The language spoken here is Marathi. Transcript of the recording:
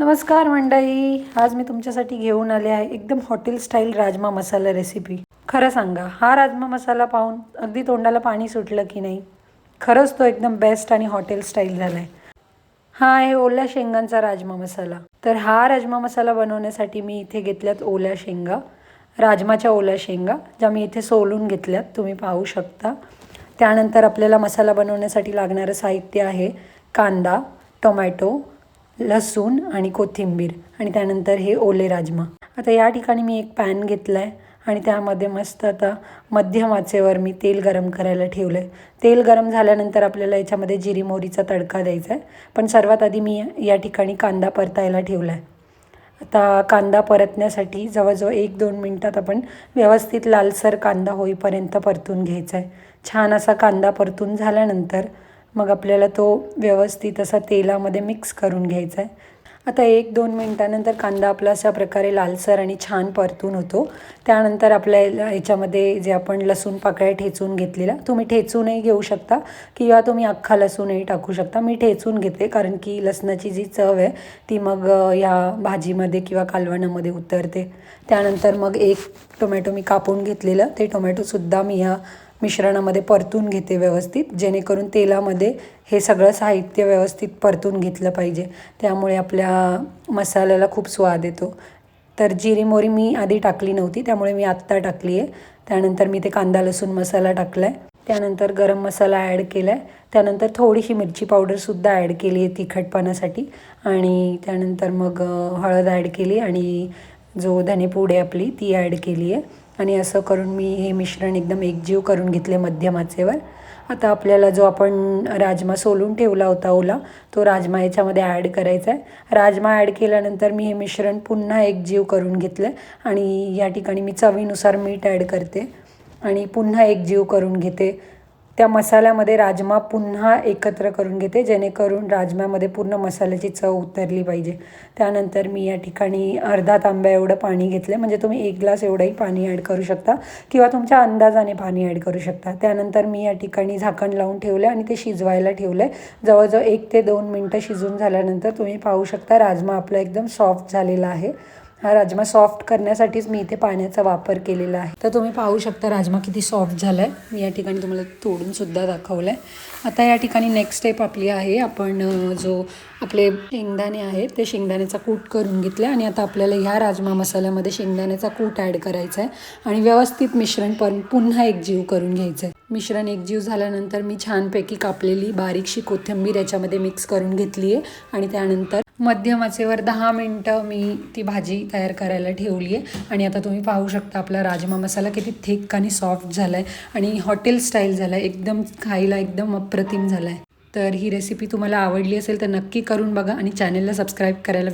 नमस्कार मंडळी. आज मी तुमच्यासाठी घेऊन आले आहे एकदम hotel style rajma masala recipe खरं सांगा हा राजमा मसाला पाहून अगदी तोंडाला पाणी सुटलं की नाही? खरंच तो एकदम बेस्ट आणि हॉटेल स्टाईल झाला आहे हा आहे ओल्या शेंगांचा राजमा मसाला. तर हा राजमा मसाला बनवण्यासाठी मी इथे घेतल्यात ओल्या शेंगा राजमाच्या ओल्या शेंगा ज्या मी इथे सोलून घेतल्यात तुम्ही पाहू शकता. त्यानंतर आपल्याला मसाला बनवण्यासाठी लागणारं साहित्य आहे कांदा टोमॅटो लसूण आणि कोथिंबीर आणि त्यानंतर हे ओले राजमा. आता या ठिकाणी मी एक पॅन घेतला आहे आणि त्यामध्ये मस्त आता मध्यम आचेवर मी तेल गरम करायला ठेवलं आहे तेल गरम झाल्यानंतर आपल्याला याच्यामध्ये जिरी मोहरीचा तडका द्यायचा आहे पण सर्वात आधी मी या ठिकाणी कांदा परतायला ठेवला आहे आता कांदा परतण्यासाठी जवळजवळ एक दोन मिनटात आपण व्यवस्थित लालसर कांदा होईपर्यंत परतून घ्यायचा आहे छान असा कांदा परतून झाल्यानंतर मग आपल्याला तो व्यवस्थित असा तेलामध्ये मिक्स करून घ्यायचा आहे आता एक दोन मिनटानंतर कांदा आपला अशा प्रकारे लालसर आणि छान परतून होतो. त्यानंतर आपल्याला याच्यामध्ये जे आपण लसूण पाकळ्या ठेचून घेतलेला तुम्ही ठेचूनही घेऊ शकता किंवा तुम्ही अख्खा लसूणही टाकू शकता. मी ठेचून घेते कारण की लसणाची जी चव आहे ती मग या भाजीमध्ये किंवा कालवणामध्ये उतरते. त्यानंतर मग एक टोमॅटो मी कापून घेतलेलं ते टोमॅटोसुद्धा मी ह्या मिश्रणामध्ये परतून घेते व्यवस्थित जेणेकरून तेलामध्ये हे सगळं साहित्य व्यवस्थित परतून घेतलं पाहिजे. त्यामुळे आपल्या मसाल्याला खूप स्वाद येतो. तर जिरी मोरी मी आधी टाकली नव्हती त्यामुळे मी आत्ता टाकली आहे. त्यानंतर मी ते कांदा लसूण मसाला टाकला आहे त्यानंतर गरम मसाला ॲड केला आहे त्यानंतर थोडीशी मिरची पावडरसुद्धा ॲड केली आहे तिखटपणासाठी. आणि त्यानंतर मग हळद ॲड केली आणि जो धनेपूड आहे आपली ती ॲड केली आहे. आणि असं करून मी हे मिश्रण एकदम एकजीव करून घेतले मध्यम आचेवर आता आपल्याला जो आपण राजमा सोलून ठेवला होता ओला तो राजमा याच्यामध्ये ॲड करायचा आहे राजमा ॲड केल्यानंतर मी हे मिश्रण पुन्हा एकजीव करून घेतलं आहे आणि या ठिकाणी मी चवीनुसार मीठ ॲड करते आणि पुन्हा एकजीव करून घेते. त्या मसाल्यामध्ये राजमा पुन्हा एकत्र करून घेते जेणेकरून राजम्यामध्ये पूर्ण मसाल्याची चव उतरली पाहिजे. त्यानंतर मी या ठिकाणी अर्धा तांब्या एवढं पाणी घेतलं म्हणजे तुम्ही एक ग्लास एवढंही पाणी ॲड करू शकता किंवा तुमच्या अंदाजाने पाणी ॲड करू शकता. त्यानंतर मी या ठिकाणी झाकण लावून ठेवलं आणि ते शिजवायला ठेवलं आहे जवळजवळ एक ते दोन मिनटं शिजून झाल्यानंतर तुम्ही पाहू शकता राजमा आपला एकदम सॉफ्ट झालेला आहे. हा राजमा सॉफ्ट करण्यासाठीच मी इथे पाण्याचा वापर केलेला आहे. तर तुम्ही पाहू शकता राजमा किती सॉफ्ट झाला आहे मी या ठिकाणी तुम्हाला तोडूनसुद्धा दाखवलं आहे आता या ठिकाणी नेक्स्ट स्टेप आपली आहे. आपण जो आपले शेंगदाणे आहेत ते शेंगदाण्याचा कूट करून घेतले आणि आता आपल्याला ह्या राजमा मसाल्यामध्ये शेंगदाण्याचा कूट ॲड करायचा आहे आणि व्यवस्थित मिश्रण पण पुन्हा एकजीव करून घ्यायचं आहे मिश्रण एकजीव झाल्यानंतर मी छानपैकी कापलेली बारीकशी कोथिंबीर याच्यामध्ये मिक्स करून घेतली आहे आणि त्यानंतर मध्यम आचेवर दहा मिनटं मी ती भाजी तयार करायला ठेवली आहे आणि आता तुम्ही पाहू शकता आपला राजमा मसाला किती थिक आणि सॉफ्ट झाला आहे आणि हॉटेल स्टाईल झाला आहे एकदम खायला एकदम अप्रतिम झाला आहे तर ही रेसिपी तुम्हाला आवडली असेल तर नक्की करून बघा आणि चॅनेलला सबस्क्राईब करायला